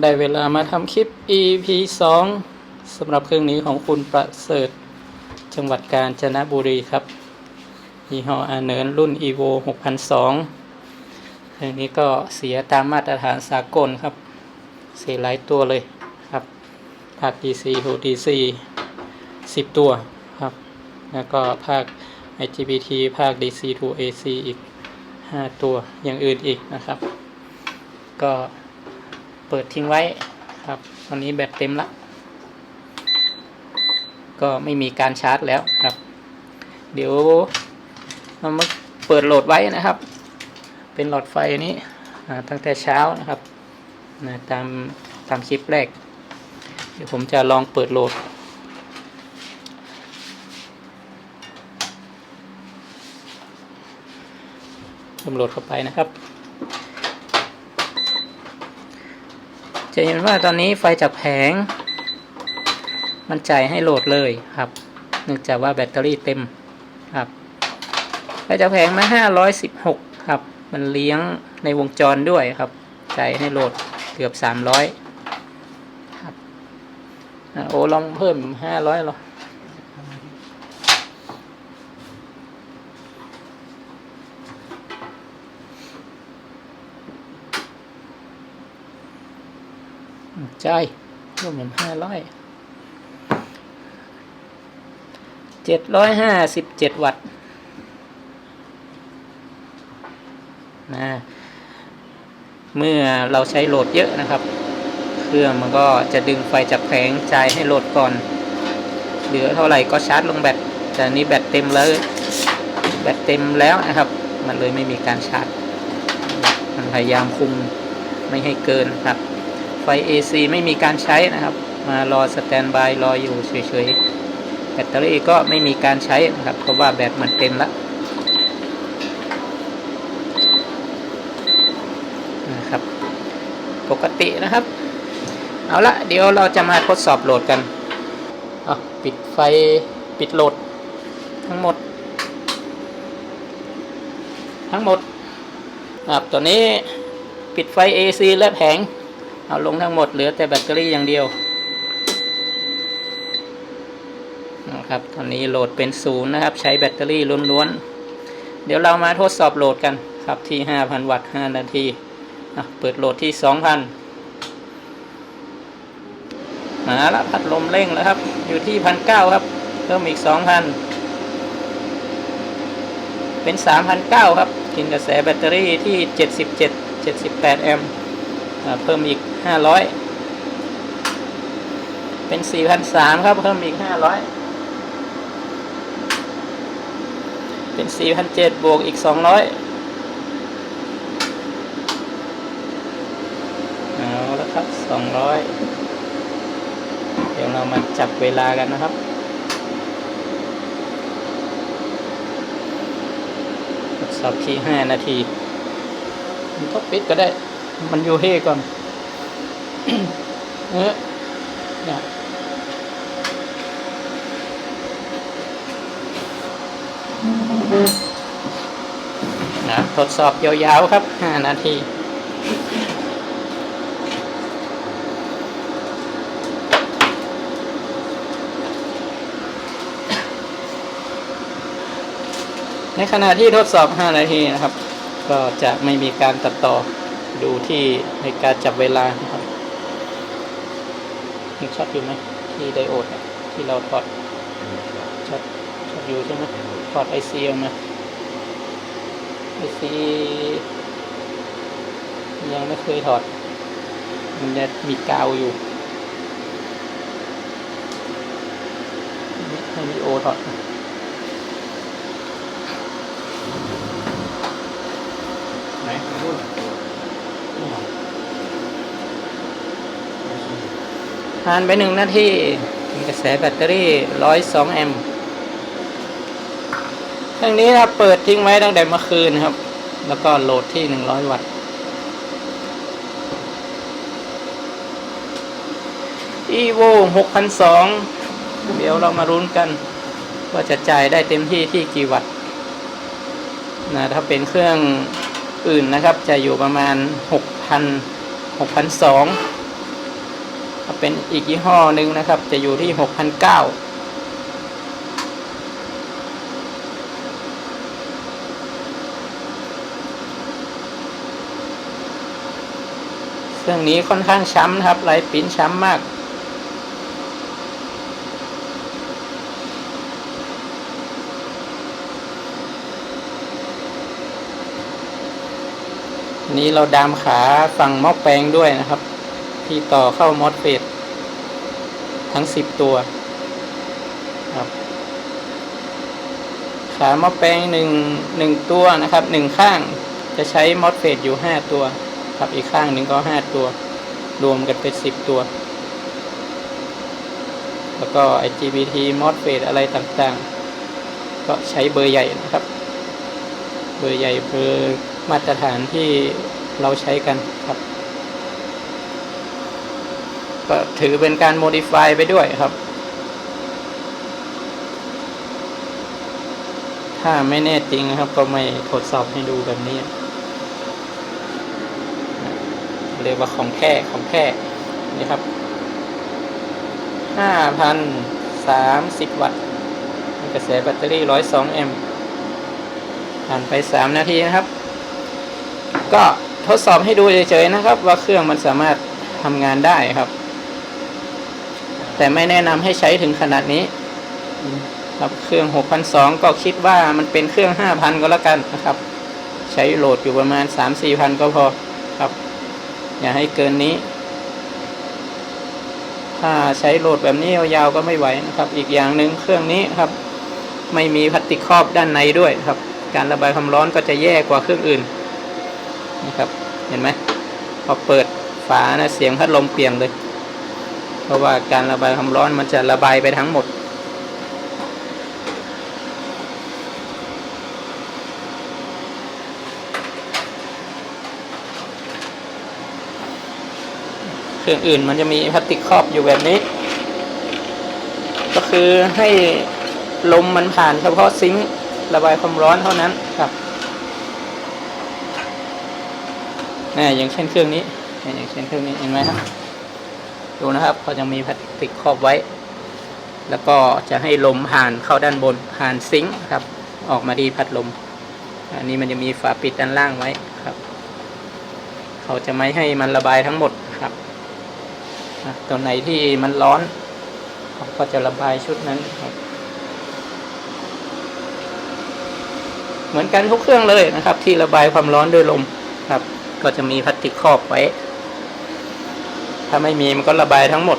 ได้เวลามาทำคลิป EP 2สำหรับเครื่องนี้ของคุณประเสริฐ จังหวัดกาญจนบุรีครับยี่ห้ออาเนินรุ่น evo 6002เครื่องนี้ก็เสียตามมาตรฐานสากลครับ เสียหลายตัวเลยครับภาค DC to DC 10 ตัวครับ แล้วก็ภาค IGBT ภาค DC to AC อีก 5 ตัวอย่างอื่นอีกนะครับ ก็ เปิดทิ้งไว้ครับตอนนี้แบตเต็มละ ก็ไม่มีการชาร์จแล้วครับ เดี๋ยวเรามาเปิดโหลดไว้นะครับ เป็นหลอดไฟนี้ตั้งแต่เช้านะครับนะตามตามคลิปแรก เดี๋ยวผมจะลองเปิดโหลดเริ่มโหลดเข้าไปนะครับ จะเห็นว่าตอนนี้ไฟจากแผง มันจ่ายให้โหลดเลยครับ เนื่องจากว่าแบตเตอรี่เต็มครับ ไฟจากแผงมา 516 ครับ มันเลี้ยงในวงจรด้วยครับจ่ายให้โหลดเกือบ 300 ครับโอ้ลองเพิ่ม 500หรอ ใช่รวมเป็นห้าร้อยเจ็ดร้อยห้าสิบเจ็ดวัตต์นะเมื่อเราใช้โหลดเยอะนะครับ เครื่องมันก็จะดึงไฟจากแผงจ่ายให้โหลดก่อน เหลือเท่าไหร่ก็ชาร์จลงแบตแต่นี้แบตเต็มเลยแบตเต็มแล้วนะครับ มันเลยไม่มีการชาร์จ มันพยายามคุมไม่ให้เกินครับ ไฟ AC ไม่มีการใช้นะครับ มารอสแตนบายรออยู่เฉยๆ แบตเตอรี่ก็ไม่มีการใช้นะครับเพราะว่าแบตมันเต็มแล้วนะครับ ปกตินะครับ เอาละเดี๋ยวเราจะมาทดสอบโหลดกันเอาปิดไฟปิดโหลด ทั้งหมด ทั้งหมดครับตัวนี้ปิดไฟ AC และแผง เอาลงทั้งหมดเหลือแต่แบตเตอรี่อย่างเดียวนะครับตอนนี้โหลดเป็นศูนย์นะครับ ใช้แบตเตอรี่ล้วนๆ เดี๋ยวเรามาทดสอบโหลดกันครับที่ 5,000 วัตต์ 5 นาทีเปิดโหลดที่ 2,000 มาแล้วพัดลมเร่งแล้วครับ อยู่ที่ 1,900 ครับ เพิ่มอีก 2,000 เป็น 3,900 ครับ กินกระแสแบตเตอรี่ที่ 77 78 แอมป์อ่าเพิ่มอีก ห้าร้อยเป็นสี่พันสามครับเพิ่มอีกห้าร้อยเป็นสี่พันเจ็ดบวกอีกสองร้อยเอาแล้วครับสองร้อยเดี๋ยวเรามาจับเวลากันนะครับทดสอบที่ห้านาที มันก็ปิดก็ได้ มันอยู่เฮก่อน เออเนี่ยนะทดสอบยาวๆครับ 5 นาทีในขณะที่ทดสอบ 5 นาทีนะครับ ก็จะไม่มีการตัดต่อดูที่ในการจับเวลานะครับ ยังช็อตอยู่ไหมที่ไดโอดอะที่เราถอดช็อตช็อตอยู่ใช่ไหมถอดไอซีออกมาไอซียังไม่เคยถอด มันจะมีกาวอยู่ให้มีโอถอด ผ่านไปหนึ่งนาทีมีกระแสแบตเตอรี่ร้อยสองแอมป์เครื่องนี้ถ้าเปิดทิ้งไว้ตั้งแต่เมื่อคืนครับ แล้วก็โหลดที่หนึ่งร้อยวัตต์ evo นสองเดี๋ยวเรามารุ้นกัน ว่าจะจ่ายได้เต็มที่ที่กี่วัตต์นะถ้าเป็นเครื่องอื่นนะครับ จะอยู่ประมาณหกพันหกพันสอง ถ้าเป็นอีกยี่ห้อหนึ่งนะครับ จะอยู่ที่หกพันเก้าเครื่องนี้ค่อนข้างช้ำนะครับลายปิ้นช้ำมากนนี้เราดามขาฝั่งหม้อแปลงด้วยนะครับ ที่ต่อเข้ามอสเฟตทั้งสิบตัวครับขาหม้อแปลงหนึ่งหนึ่งตัวนะครับหนึ่งข้างจะใช้มอสเฟตอยู่ห้าตัวครับอีกข้างหนึ่งก็ห้าตัว รวมกันเป็นสิบตัว แล้วก็ IGBT มอสเฟตอะไรต่างๆ ก็ใช้เบอร์ใหญ่นะครับ เบอร์ใหญ่เบอร์มาตรฐานที่เราใช้กันครับ ก็ถือเป็นการโมดิฟายไปด้วยครับ ถ้าไม่แน่จริงนะครับ ก็ไม่ทดสอบให้ดูแบบนี้เรียกว่าของแท้ของแท้นี่ครับห้าพันสามสิบวัตต์กระแสแบตเตอรี่ร้อยสองแอมป์ผ่านไปสามนาทีนะครับ ก็ทดสอบให้ดูเฉยๆนะครับ ว่าเครื่องมันสามารถทำงานได้ครับ แต่ไม่แนะนำให้ใช้ถึงขนาดนี้ครับเครื่อง 6,200 ก็คิดว่ามันเป็นเครื่อง 5,000 ก็แล้วกันนะครับ ใช้โหลดอยู่ประมาณ 3-4,000 ก็พอครับ อย่าให้เกินนี้ ถ้าใช้โหลดแบบนี้ยาวๆก็ไม่ไหวนะครับ อีกอย่างหนึ่งเครื่องนี้ครับ ไม่มีพลาสติกครอบด้านในด้วยครับ การระบายความร้อนก็จะแย่กว่าเครื่องอื่นนะครับ เห็นไหมพอเปิดฝานะเสียงพัดลมเปลี่ยนเลย เพราะว่าการระบายความร้อนมันจะระบายไปทั้งหมด เครื่องอื่นมันจะมีพลาสติกครอบอยู่แบบนี้ ก็คือให้ลมมันผ่านเฉพาะซิงค์ระบายความร้อนเท่านั้นครับนี่อย่างเช่นเครื่องนี้นี่อย่างเช่นเครื่องนี้ เห็นไหมครับ ดูนะครับเขาจะมีพลาสติกครอบไว้ แล้วก็จะให้ลมผ่านเข้าด้านบนผ่านซิงค์ครับ ออกมาดีพัดลม อันนี้มันจะมีฝาปิดด้านล่างไว้ครับ เขาจะไม่ให้มันระบายทั้งหมดครับตัวไหนที่มันร้อนเขาก็จะระบายชุดนั้นครับ เหมือนกันทุกเครื่องเลยนะครับ ที่ระบายความร้อนด้วยลมครับ ก็จะมีพลาสติกครอบไว้ ถ้าไม่มีมันก็ระบายทั้งหมด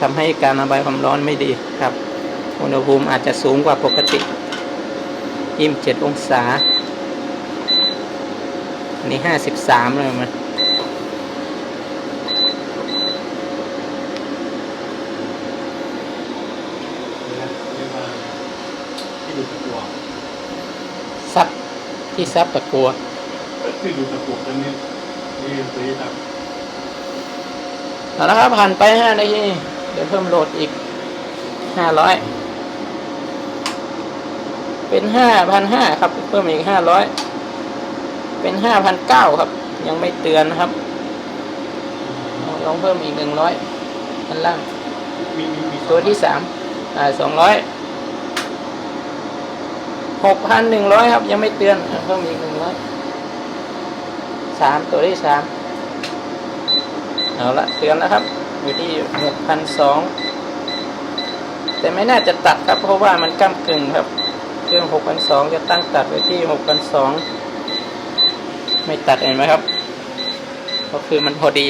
ทำให้การระบายความร้อนไม่ดีครับ อุณหภูมิอาจจะสูงกว่าปกติยี่สิบเจ็ดองศา อันนี้ห้าสิบสามเลยมันเรียกว่าที่ดูตะกัวซับที่ซับตะกัวที่ดูตะกัวตัวนี้นี่ซื้อครับ เอาละครับผ่านไปห้านาทีเดี๋ยวเพิ่มโหลดอีกห้าร้อยเป็นห้าพันห้าครับ เพิ่มอีกห้าร้อยเป็นห้าพันเก้าครับ ยังไม่เตือนนะครับ ลองเพิ่มอีกหนึ่งร้อยอันล่างมีมีมีตัวที่สามอ่าสองร้อยหกพันหนึ่งร้อยครับ ยังไม่เตือนเพิ่มอีกหนึ่งร้อยสามตัวที่สาม เอาละเตือนแล้วครับ อยู่ที่หกพันสองแต่ไม่น่าจะตัดครับ เพราะว่ามันก้ากึ่งครับ เครื่องหกพันสองจะตั้งตัดไว้ที่หกพันสองไม่ตัดเห็นไหมครับ ก็คือมันพอดี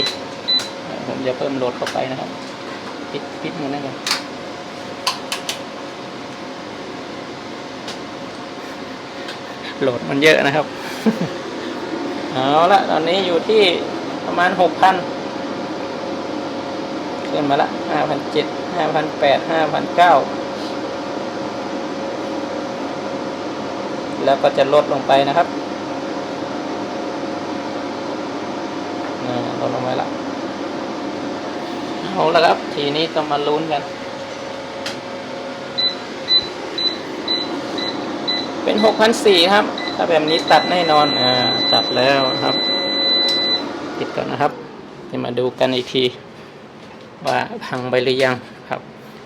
ผมจะเพิ่มโหลดเข้าไปนะครับ ปิดปิดมันนั่นกันโหลดมันเยอะนะครับ เอาละตอนนี้อยู่ที่ประมาณหกพัน ขึ้นมาละห้าพันเจ็ดห้าพันแปดห้าพันเก้าแล้วก็จะลดลงไปนะครับลดลงไปละเอาละครับ ทีนี้ต้องมาลุ้นกัน เป็นหกพันสี่ครับ ถ้าแบบนี้ตัดแน่นอน อ่า ตัดแล้วครับ ปิดก่อนนะครับจะมาดูกันอีกที ว่าพังไปหรือยังครับ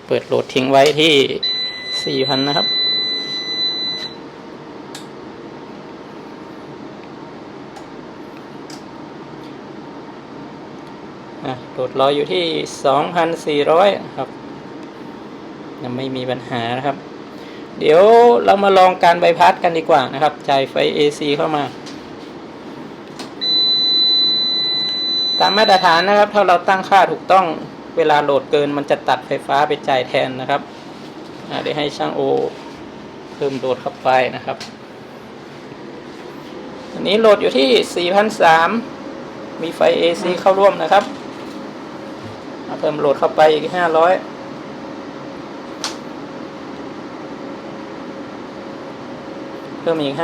เปิดโหลดทิ้งไว้ที่4,000นะครับอะโหลดรออยู่ที่2,400ครับยังไม่มีปัญหานะครับ เดี๋ยวเรามาลองการใบพัดกันดีกว่านะครับจ่ายไฟ AC เข้ามาตามมาตรฐานนะครับ ถ้าเราตั้งค่าถูกต้อง เวลาโหลดเกินมันจะตัดไฟฟ้าไปจ่ายแทนนะครับเดี๋ยวให้ช่างโอเพิ่มโหลดเข้าไปนะครับ อันนี้โหลดอยู่ที่4,300มีไฟ AC เข้าร่วมนะครับ เพิ่มโหลดเข้าไปอีก 500เพิ่มอีก500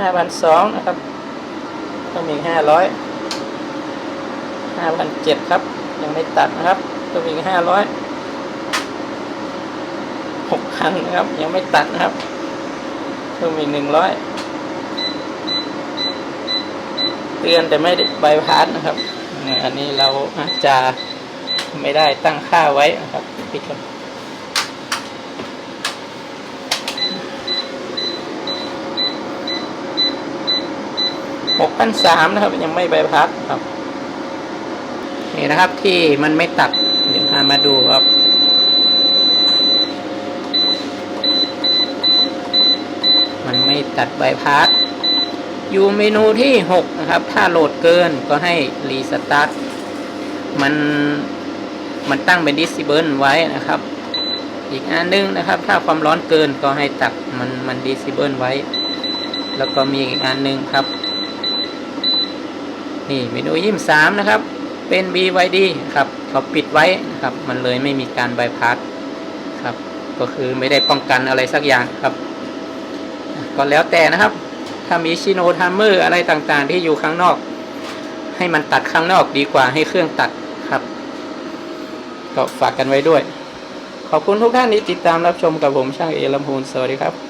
5,200นะครับเพิ่มอีก 500 5,700ครับ ยังไม่ตัดนะครับเพิ่มอีก500 6,000นะครับ ยังไม่ตัดนะครับเพิ่มอีก100เตือนแต่ไม่ได้ใบพัดนะครับ อันนี้เราอาจจะไม่ได้ตั้งค่าไว้นะครับปิดก่อนหกพันสามนะครับ ยังไม่ใบพัดครับ นี่นะครับที่มันไม่ตัด เดี๋ยวพามาดูครับมันไม่ตัดใบพัดอยู่เมนูที่ 6 นะครับ ถ้าโหลดเกินก็ให้รีสตาร์ทมันมันตั้งเป็นดิสซิเบิลไว้นะครับ อีกอันหนึงนะครับ ถ้าความร้อนเกินก็ให้ตัดมันมันดิสซิเบิลไว้ แล้วก็มีอีกอันหนึงครับ นี่เมนูยี่สามนะครับ เป็น BYD ครับเขาปิดไว้นะครับ มันเลยไม่มีการบายพาสครับ ก็คือไม่ได้ป้องกันอะไรสักอย่างครับ ก็แล้วแต่นะครับ ถ้ามีชิโนทัมเมอร์อะไรต่างๆ ที่อยู่ข้างนอก ให้มันตัดข้างนอกดีกว่าให้เครื่องตัดครับ ก็ฝากกันไว้ด้วย ขอบคุณทุกท่านที่ติดตามรับชมกับผมช่างเอลำพูนสวัสดีครับ